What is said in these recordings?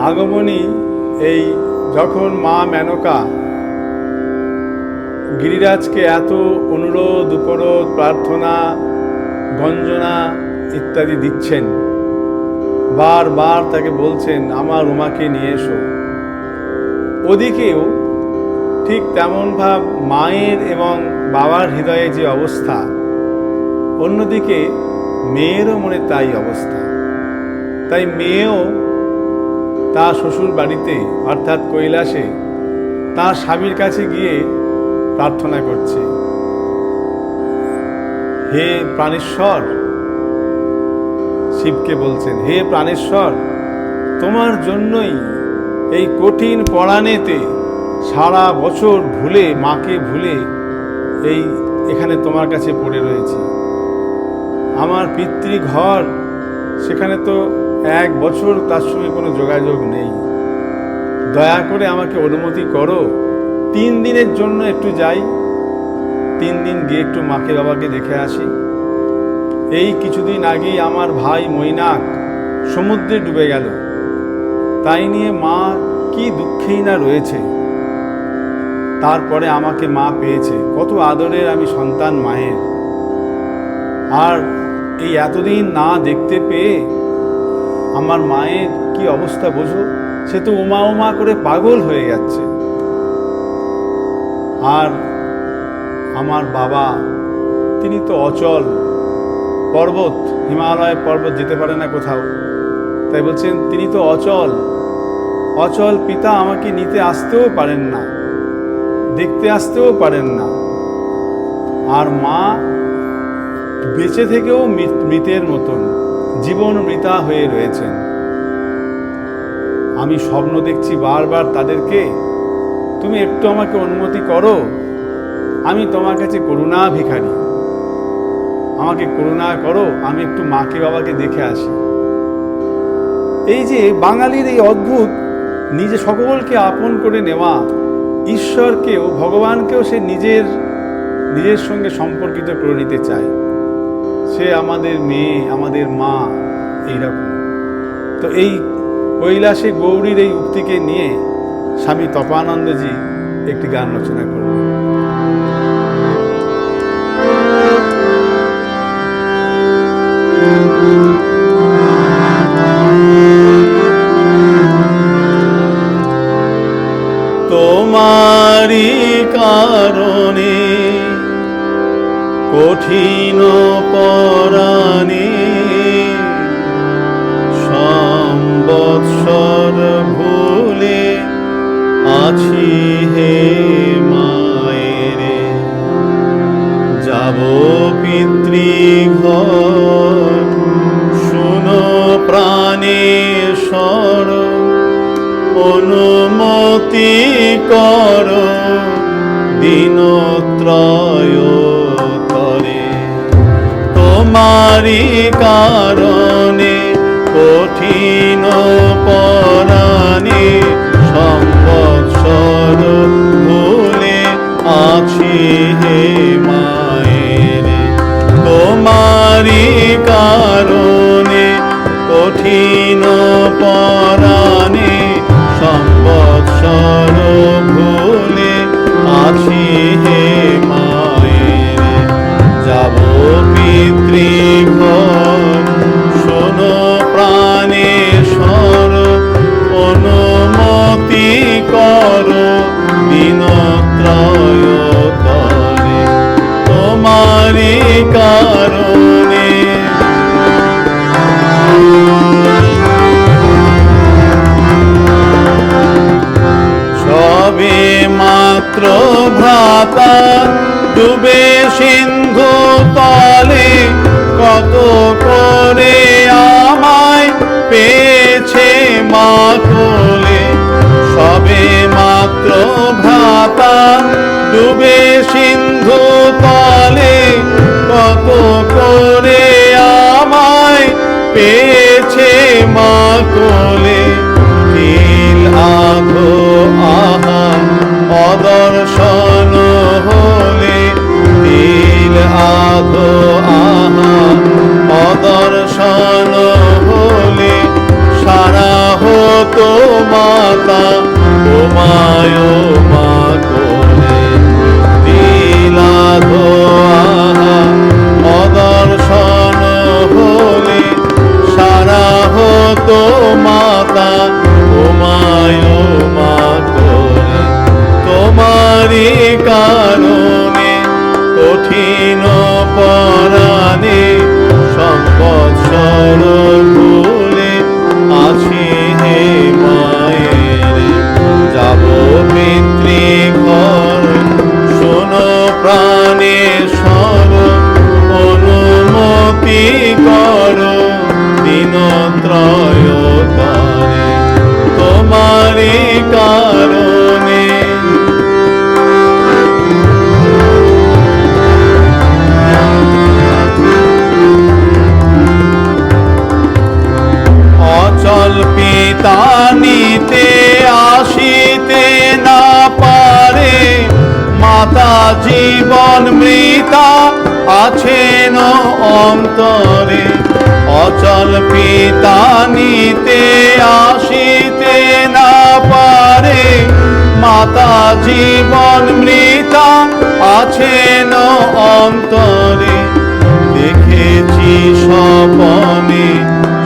আগমনী এই যখন মা মেনকা গিরিরাজকে এত অনুরোধ, উপরোধ, প্রার্থনা, গঞ্জনা ইত্যাদি দিচ্ছেন বারবার তাকে বলছেন, আমার উমাকে নিয়ে এসো। ওদিকেও ঠিক তেমন ভাব মায়ের এবং বাবার হৃদয়ে যে অবস্থা, অন্যদিকে মেয়েরও মনে তাই অবস্থা। তাই মেয়েও তার শ্বশুর বাড়িতে, অর্থাৎ কৈলাসে, তার স্বামীর কাছে গিয়ে প্রার্থনা করছে। হে প্রাণেশ্বর, শিবকে বলছেন, হে প্রাণেশ্বর, তোমার জন্যই এই কঠিন পড়ানেতে সারা বছর ভুলে, মাকে ভুলে এই এখানে তোমার কাছে পড়ে রয়েছে। আমার পিতৃঘর, সেখানে তো এক বছর তার সঙ্গে কোনো যোগাযোগ নেই। দয়া করে আমাকে অনুমতি করো। তিন দিনের জন্য একটু যাই। তিন দিন গিয়ে একটু মাকে বাবাকে দেখে আসি। এই কিছুদিন আগেই আমার ভাই মৈনাক সমুদ্রে ডুবে গেল। তাই নিয়ে মা কি দুঃখেই না রয়েছে। তারপরে আমাকে মা পেয়েছে। কত আদরের আমি সন্তান মায়ের। আর এই এতদিন না দেখতে পেয়ে আমার মায়ের কি অবস্থা বোঝো? সে তো উমা উমা করে পাগল হয়ে যাচ্ছে। আর আমার বাবা, তিনি তো অচল। পর্বত, হিমালয় পর্বত যেতে পারে না কোথাও। তাই বলছেন, তিনি তো অচল। অচল পিতা আমাকে নিতে আসতেও পারেন না, দেখতে আসতেও পারেন না। আর মা বেঁচে থেকেও মৃতের মতন। জীবন মৃতা হয়ে রয়েছেন। আমি স্বপ্ন দেখছি বারবার তাদেরকে, তুমি একটু আমাকে অনুমতি করো, আমি তোমার কাছে করুণা ভিখারি। আমাকে করুণা করো, আমি একটু মাকে বাবাকে দেখে আসি। এই যে বাঙালির এই অদ্ভুত, নিজে সকলকে আপন করে নেওয়া, ঈশ্বরকেও, ভগবানকেও সে নিজের নিজের সঙ্গে সম্পর্কিত করে নিতে চায়। সে আমাদের মেয়ে, আমাদের মা, এইরকম। তো এই কৈলাসে গৌরীর এই উক্তিকে নিয়ে স্বামী তপানন্দজি একটি গান রচনা করলেন। দিনত্রয় করে। তোমারি কারণে পেয়েছে মা কোলে সবে মাত্র ভ্রাতা ডুবে সিন্ধু তলে। কত করে আমায় পেয়েছে মা কোলে নীল আধো আহা অদর্শন হলে। নীল আধো হতো মাতা, তোমায় মা করে। দিলা ধোয়া অদর্শন হলে, সারা হতো মাতা, তোমায় মা করে। তোমারই কারণে, কঠিন পরাণে সম্পৎসর ভুলে দিনত্রয় তারে কারণে। অচল পিতা নিতে আসিতে না পারে মাতা জীবন মৃতা আছেন অন্তরে, অচল পিতা নিতে আসিতে না পারে। মাতা জীবন মৃতা আছেন অন্তরে, দেখেছি স্বপনে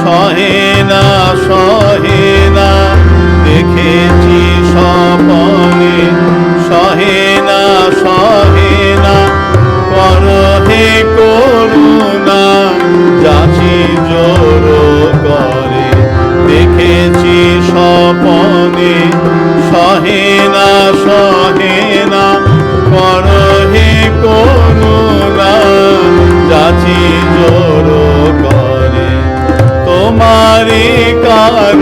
সহে না সহে না। দেখেছি স্বপনে সহে যাচি জোর করে। দেখেছি স্বপনে, সহে না সহে না কর হে করুণা। যাচি জোর করে। তোমারে কারণে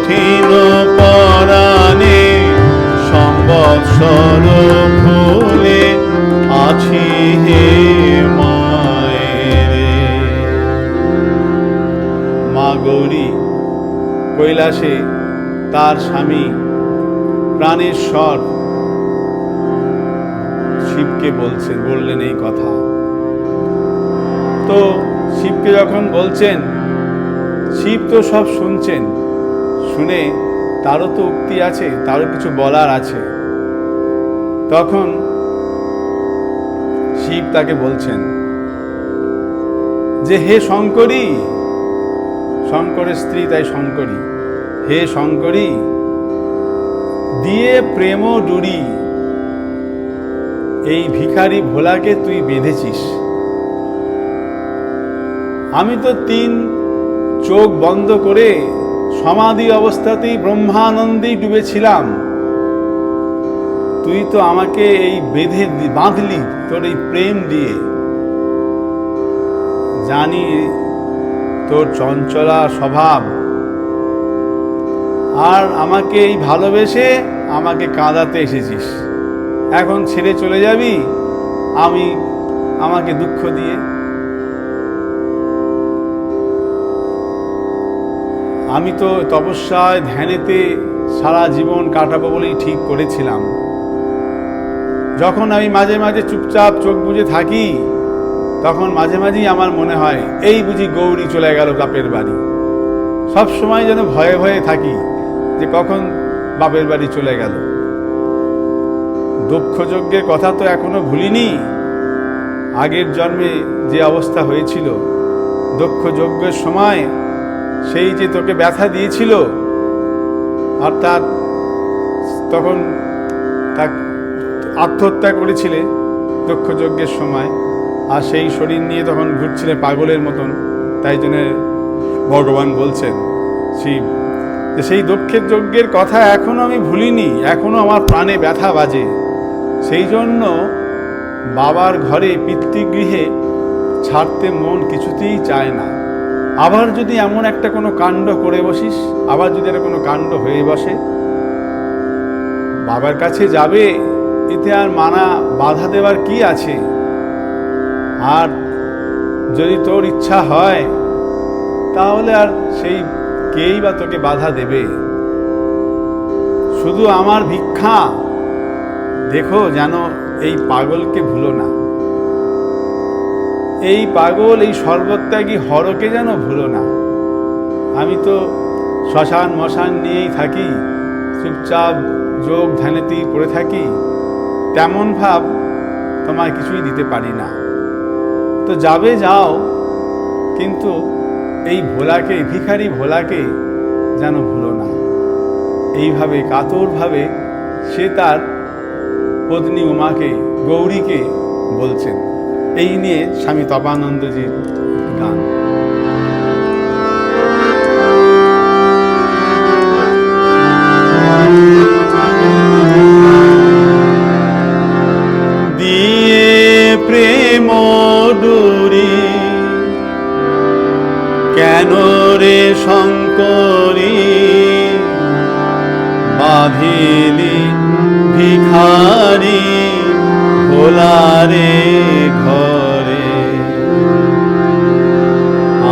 কঠিন পরাণে সম্বৎসর ভুলে আছি হে মা গৌরী, কৈলাসে তার স্বামী প্রাণেশ্বর শিবকে বলছেন, বললেন এই কথা। তো শিবকে যখন বলছেন, শিব তো সব শুনছেন। শুনে তারও তো উক্তি আছে, তারও কিছু বলার আছে। তখন শিব তাকে বলছেন, যে হে শঙ্করী, শঙ্করের স্ত্রী তাই শঙ্করী। হে শঙ্করী, দিয়ে প্রেম ডুরি এই ভিখারি ভোলাকে তুই বেঁধেছিস। আমি তো তিন চোখ বন্ধ করে সমাধি অবস্থাতেই ব্রহ্মানন্দেই ডুবেছিলাম। তুই তো আমাকে এই বেঁধে বাঁধলি তোর এই প্রেম দিয়ে। জানি তোর চঞ্চলা স্বভাব। আর আমাকে এই ভালোবেসে আমাকে কাঁদাতে এসেছিস। এখন ছেড়ে চলে যাবি, আমি, আমাকে দুঃখ দিয়ে। আমি তো তপস্যায় ধ্যানেতে সারা জীবন কাটাবো বলেই ঠিক করেছিলাম। যখন আমি মাঝে মাঝে চুপচাপ চোখ বুজে থাকি, তখন মাঝে মাঝেই আমার মনে হয়, এই বুঝি গৌরী চলে গেল বাপের বাড়ি। সব সময় যেন ভয়ে ভয়ে থাকি যে কখন বাপের বাড়ি চলে গেল। দক্ষ যজ্ঞের কথা তো এখনও ভুলিনি। আগের জন্মে যে অবস্থা হয়েছিল দক্ষ যজ্ঞের সময় সেই যে তোকে ব্যথা দিয়েছিল অর্থাৎ তখন তা আত্মহত্যা করেছিলে দক্ষ যজ্ঞের সময়, আর সেই শরীর নিয়ে তখন ঘুরছিলে পাগলের মতন। তাই জন্য ভগবান বলছেন শিব যে সেই দক্ষের যজ্ঞের কথা এখনও আমি ভুলিনি, এখনও আমার প্রাণে ব্যথা বাজে। সেই জন্য বাবার ঘরে পিতৃগৃহে ছাড়তে মন কিছুতেই চায় না। আবার যদি এমন একটা কোনো কাণ্ড করে বসিস, আবার যদি একটা কোনো কাণ্ড হয়ে বসে, বাবার কাছে যাবে, এতে আর মানা বাধা দেওয়ার কি আছে? আর যদি তোর ইচ্ছা হয়, তাহলে আর সেই কেই বা তোকে বাধা দেবে? শুধু আমার ভিক্ষা। দেখো যেন এই পাগলকে ভুলো না। এই পাগল, এই সর্বত্যাগী হরকে যেন ভুলো না। আমি তো শ্মশান মশান নিয়েই থাকি, চুপচাপ যোগ ধ্যানেতেই পড়ে থাকি, তেমন ভাব তোমায় কিছুই দিতে পারি না। তো যাবে যাও, কিন্তু এই ভোলাকে ভিখারি ভোলাকে যেন ভুলো না। এইভাবে, কাতরভাবে সে তার পত্নী উমাকে, গৌরীকে বলছেন। এই নিয়ে স্বামী তপানন্দজির গান। কেন রে শঙ্করী? বাঁধিলি ভিখারি ভোলারে ঘরে।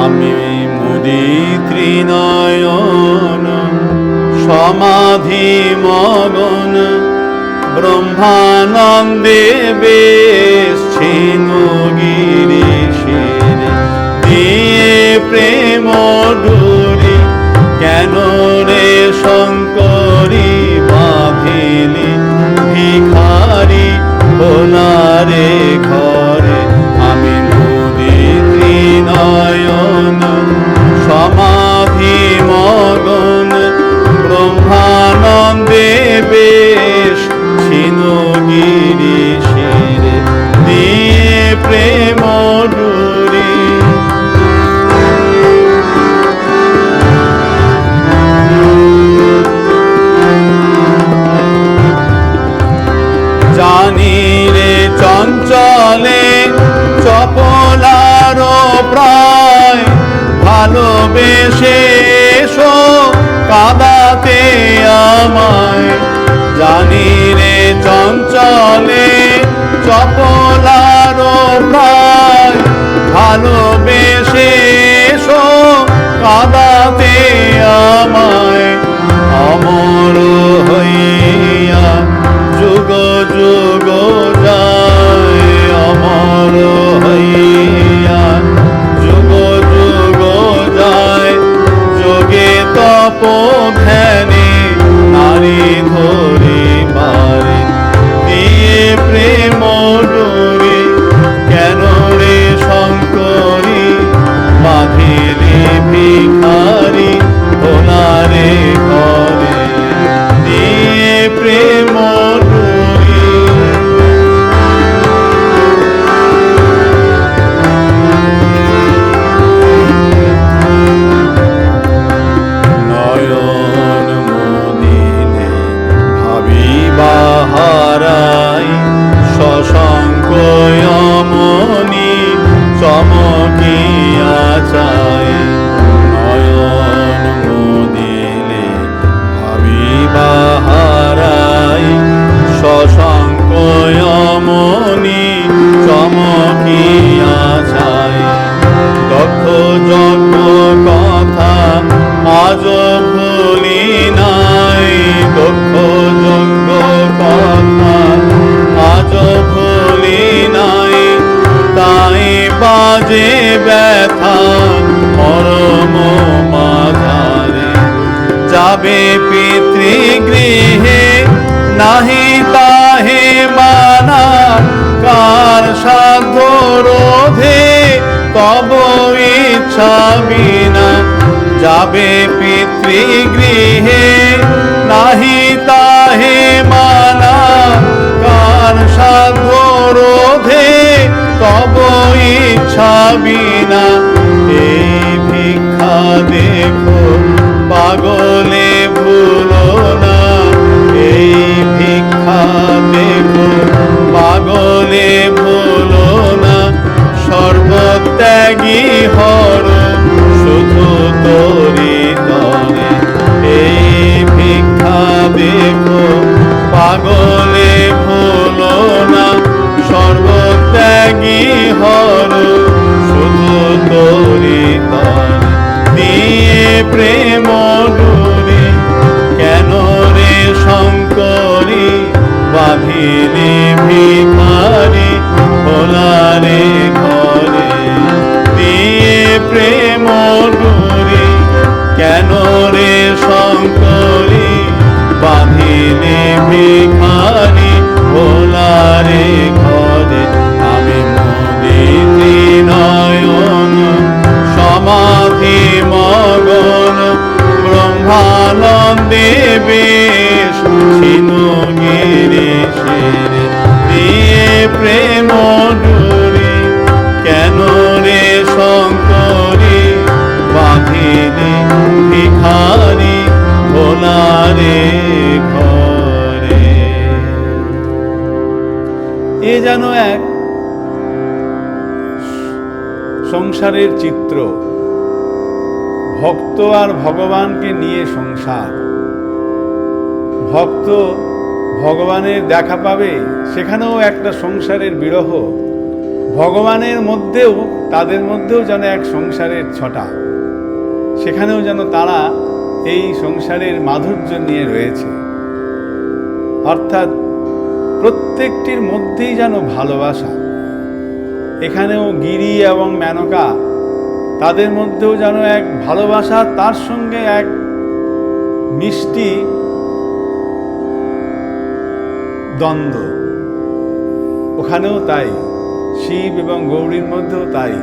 আমি মুদি ত্রিনয়ন সমাধি মগন ব্রহ্মানন্দে বেশিন গিরিশের দিয়ে প্রেম ডুরি বোনারে ঘরে আমি নদী ত্রিনয়ন ভালোবেসে কাদাতে আমায়। জানি রে চঞ্চলে চপলার প্রায় ভালোবেসে কাদাতে আমায়। অমর হইয়া যুগ যুগ को যাবে পিতৃগৃহে। নাহি তাহে মানা, কার সাধ্য রোধে তব ইচ্ছা বিনা। যাবে পিতৃগৃহে, নাহি তাহে মানা, কার সাধ্য রোধে তব ইচ্ছা বিনা। এই ভিক্ষা দেখো পাগলে পাগলে ভুলো না, সর্বত্যাগী হর শুধু তোরি তার দিয়ে প্রেম ডুরে কেন রে শঙ্করী বাঁধিয়ে সংসারের চিত্র। ভক্ত আর ভগবানকে নিয়ে সংসার। ভক্ত ভগবানের দেখা পাবে, সেখানেও একটা সংসারের বিরহ। ভগবানের মধ্যেও, তাদের মধ্যেও যেন এক সংসারের ছটা। সেখানেও যেন তারা এই সংসারের মাধুর্য নিয়ে রয়েছে। অর্থাৎ প্রত্যেকটির মধ্যেই যেন ভালোবাসা। এখানেও গিরি এবং মেনকা, তাদের মধ্যেও যেন এক ভালোবাসা, তার সঙ্গে এক মিষ্টি দ্বন্দ্ব। ওখানেও তাই, শিব এবং গৌরীর মধ্যেও তাই।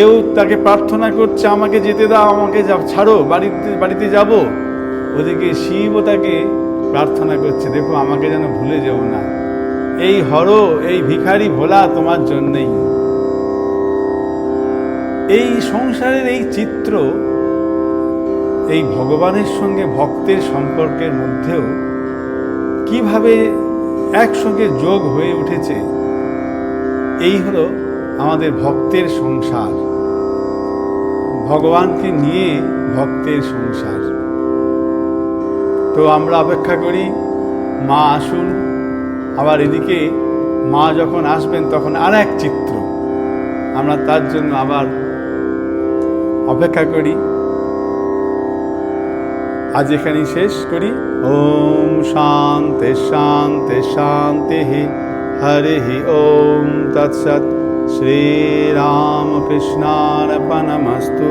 এও তাকে প্রার্থনা করছে, আমাকে যেতে দাও, আমাকে ছাড়ো, বাড়িতে বাড়িতে যাব। ওদিকে শিবও তাকে প্রার্থনা করছে, দেখো, আমাকে যেন ভুলে যেও না। এই হর, এই ভিখারি ভোলা তোমার জন্যেই। এই সংসারের এই চিত্র, এই ভগবানের সঙ্গে ভক্তের সম্পর্কের মধ্যেও কীভাবে একসঙ্গে যোগ হয়ে উঠেছে, এই হলো আমাদের ভক্তের সংসার। ভগবানকে নিয়ে ভক্তের সংসার। তো আমরা অপেক্ষা করি, মা আসুন আবার এদিকে মা যখন আসবেন, তখন আর এক চিত্র। আমরা তার জন্য আবার অপেক্ষা করি। আজ এখানেই শেষ করি। ওম শান্তে শান্তে, শান্তি হরে হি, ওম তৎসৎ। শ্রীরামকৃষ্ণার্পণমস্তু।